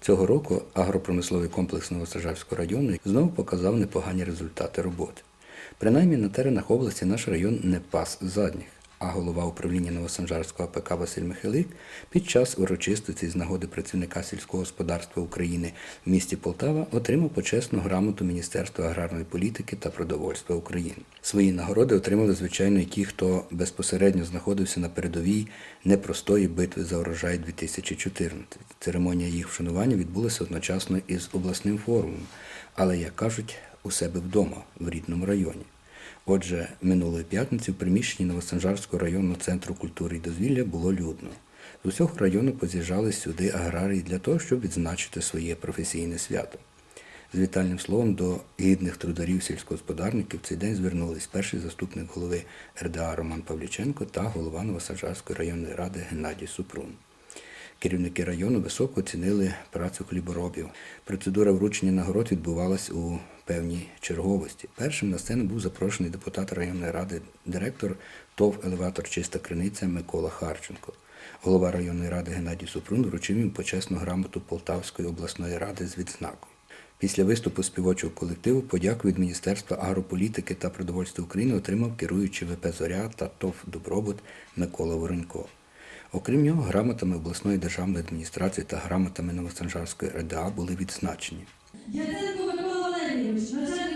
Цього року агропромисловий комплекс Новосажавського району знову показав непогані результати роботи. Принаймні на теренах області наш район не пас задніх, а голова управління Новосанжарського АПК Василь Михайлик під час урочистості з нагоди працівника сільського господарства України в місті Полтава отримав почесну грамоту Міністерства аграрної політики та продовольства України. Свої нагороди отримали, звичайно, і ті, хто безпосередньо знаходився на передовій непростої битви за урожай 2014. Церемонія їх вшанування відбулася одночасно із обласним форумом, але, як кажуть, у себе вдома, в рідному районі. Отже, минулої п'ятниці в приміщенні Новосанжарського районного центру культури і дозвілля було людно. З усього району поз'їжджали сюди аграрії для того, щоб відзначити своє професійне свято. З вітальним словом до гідних трударів сільськогосподарників цей день звернулись перший заступник голови РДА Роман Павліченко та голова Новосаджарської районної ради Геннадій Супрун. Керівники району високо оцінили працю хліборобів. Процедура вручення нагород відбувалась у певній черговості. Першим на сцену був запрошений депутат районної ради, директор ТОВ Елеватор Чиста Криниця Микола Харченко. Голова районної ради Геннадій Супрун вручив їм почесну грамоту Полтавської обласної ради з відзнакою. Після виступу співочого колективу подяку від Міністерства агрополітики та продовольства України отримав керуючий ВП Зоря та ТОВ Добробут Микола Воронько. Окрім нього, грамотами обласної державної адміністрації та грамотами Новосанжарської РДА були відзначені. Яценко Микола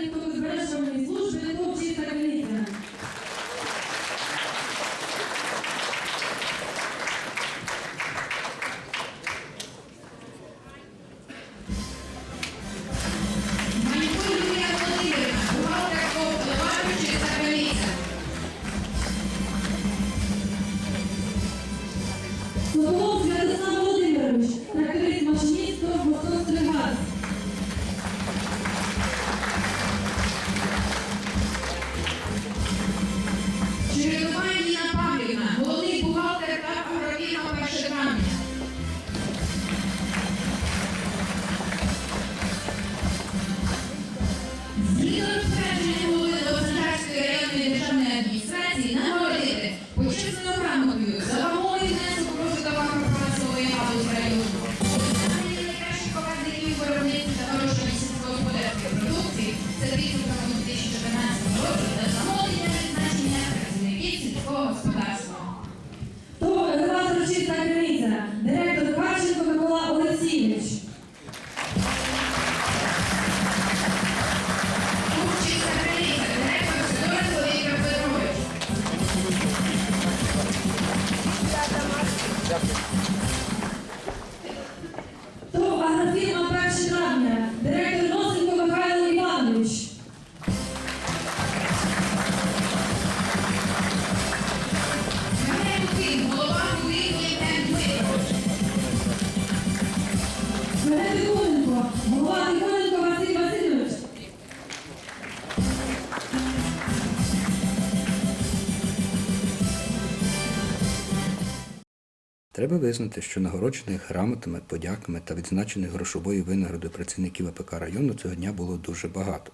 Треба визнати, що нагороджених грамотами, подяками та відзначених грошовою винагородою працівників АПК району цього дня було дуже багато.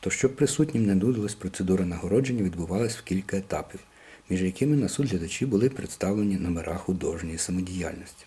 То щоб присутнім не нудилась, процедура нагородження відбувалась в кілька етапів, між якими на суд глядачі були представлені номера художньої самодіяльності.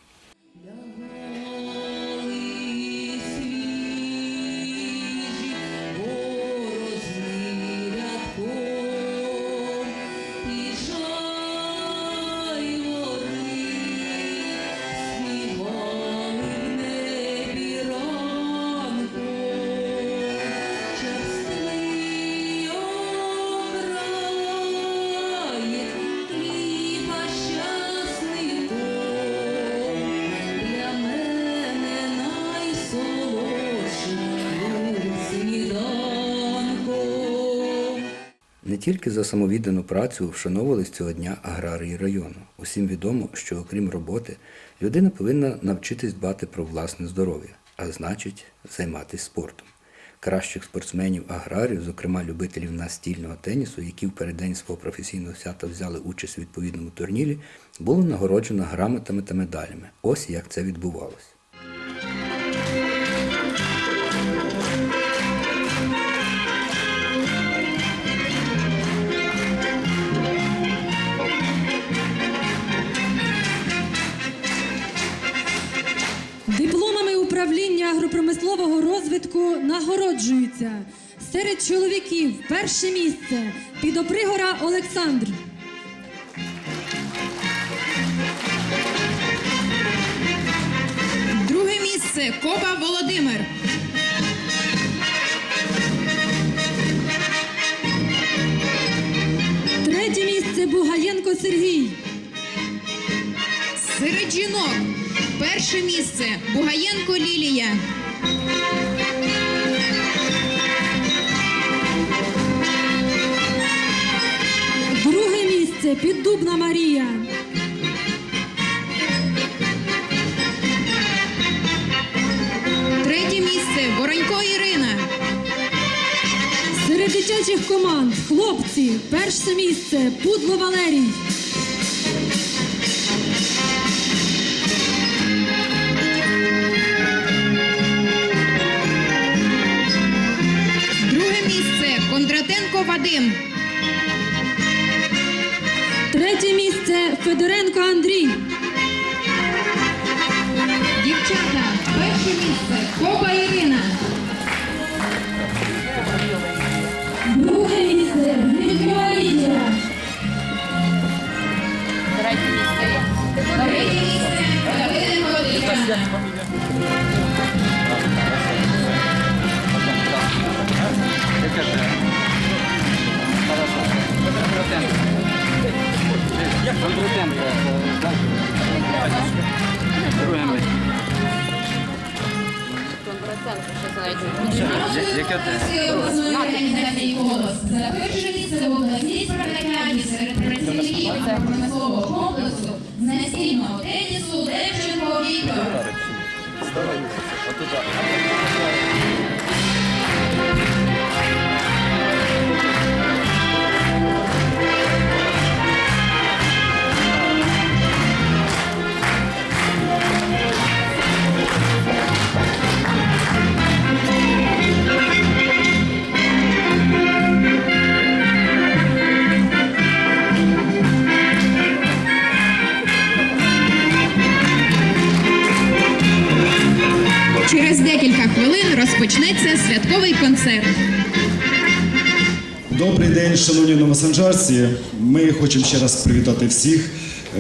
Тільки за самовіддану працю вшановувались цього дня аграрії району. Усім відомо, що окрім роботи, людина повинна навчитись дбати про власне здоров'я, а значить, займатися спортом. Кращих спортсменів аграрів, зокрема любителів настільного тенісу, які в переддень свого професійного свята взяли участь у відповідному турнірі, було нагороджено грамотами та медалями. Ось як це відбувалося. Агропромислового розвитку нагороджується серед чоловіків перше місце Підопригора Олександр. Друге місце Коба Володимир. Третє місце Бугаєнко Сергій. Серед жінок перше місце Бугаєнко Лілія. Друге місце Піддубна Марія. Третє місце Воронько Ірина. Серед дитячих команд хлопці перше місце Пудло Валерій. Місце Вадим. Третє місце Федоренко Андрій. Дівчата, перше місце Коба Ірина. Друге місце Гринькова Лідія. Третє місце Давиденко Тетяна. Всі обласної організації «Голос» за перше місце в серед працівників промислового комплексу. З настільного тенісу Левченко Віктор. Шановні. Ми хочемо ще раз привітати всіх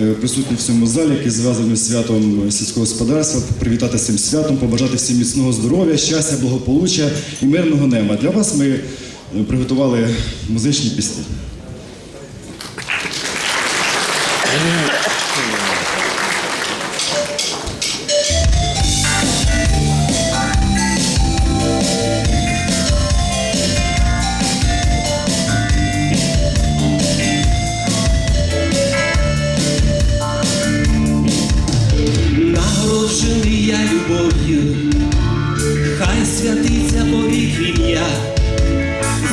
е, присутніх в цьому залі, які зв'язані з святом сільського господарства, привітати цим святом, побажати всім міцного здоров'я, щастя, благополуччя і мирного неба. Для вас ми е, приготували музичні пісні. Нагороджений я любов'ю, хай святиться повік ім'я,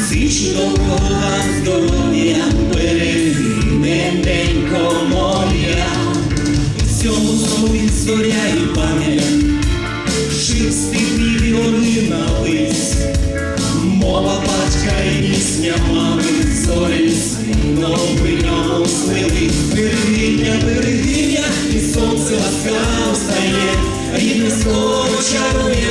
зичу вам здоров'я, береги ненько моя, в цьому слові зоря і пам'ять, жив степні горина лись, мова батька і пісня мами, зорі сином при ньому слили, берегиня, берегиня, і сонце ласкаво стає, рідне слово чарує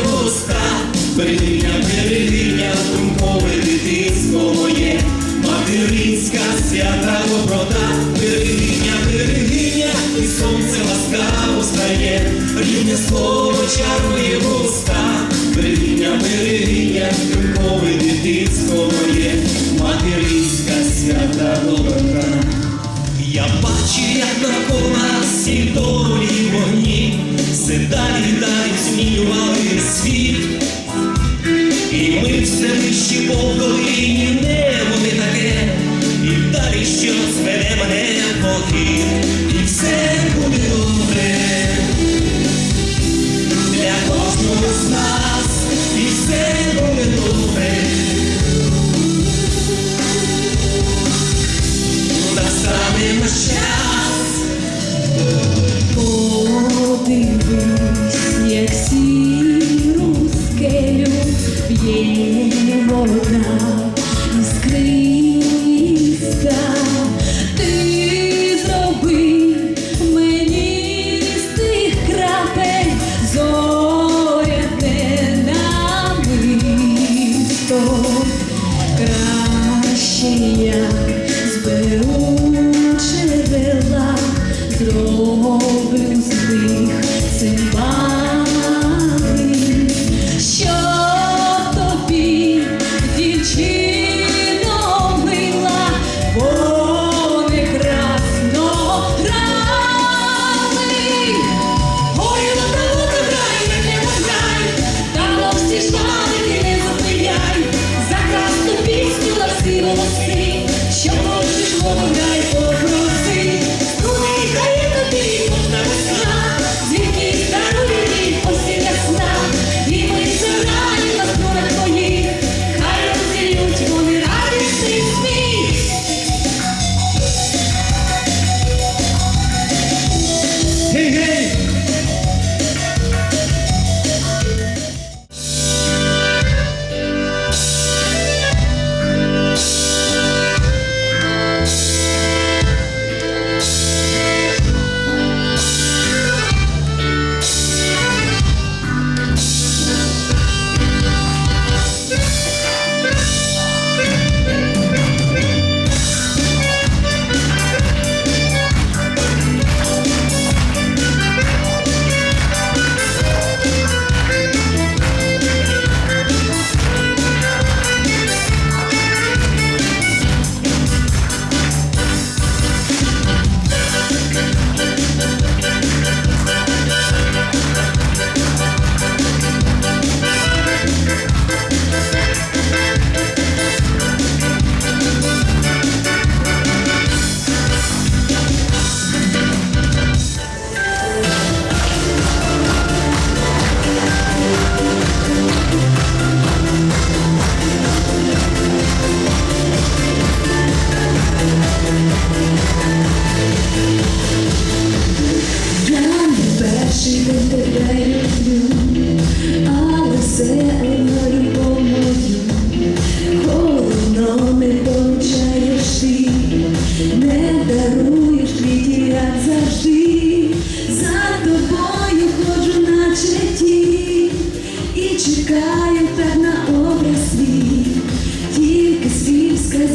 все вищі по долині, небо не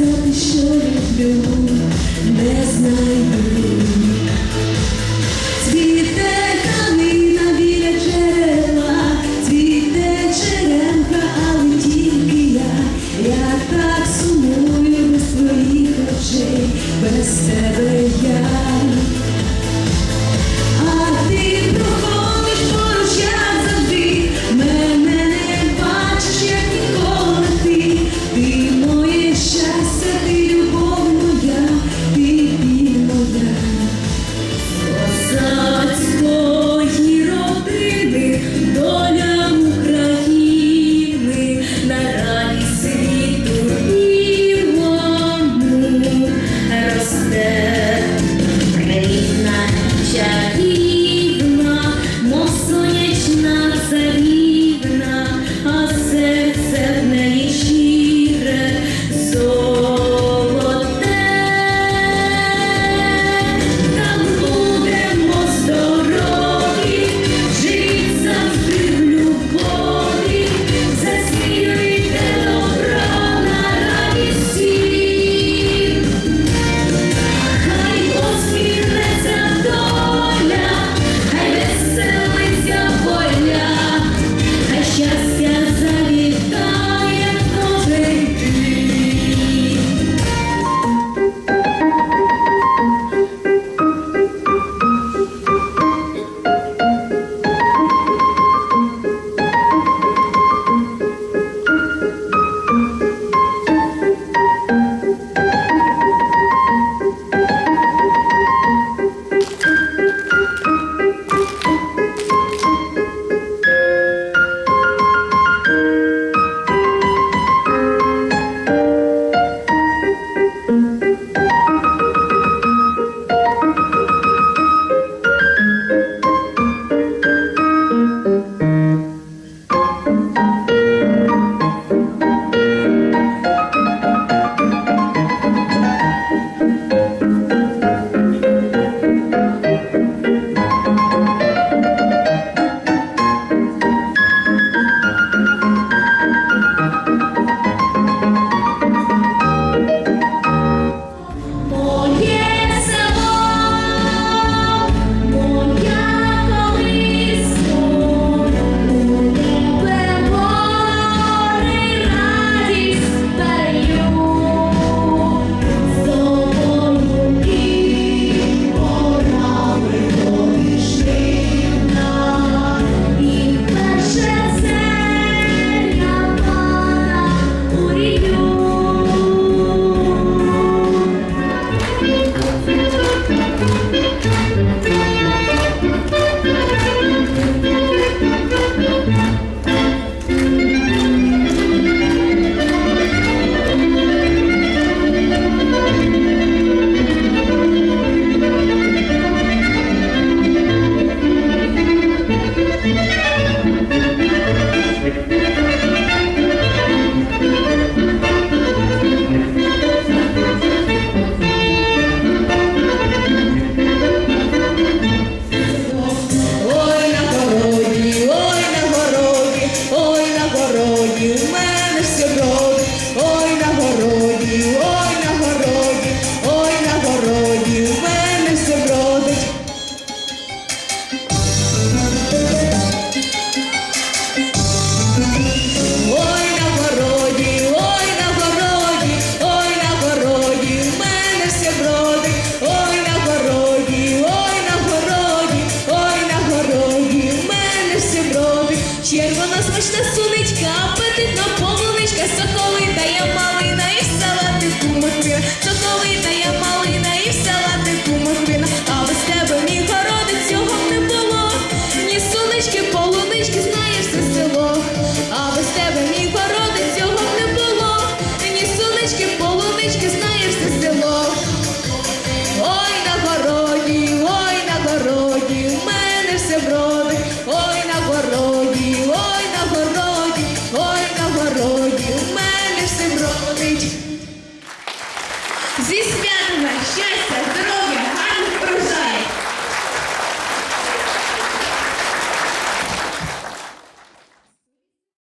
сказати, що люблю, не знаю. полунички знаєш все село, а без тебе.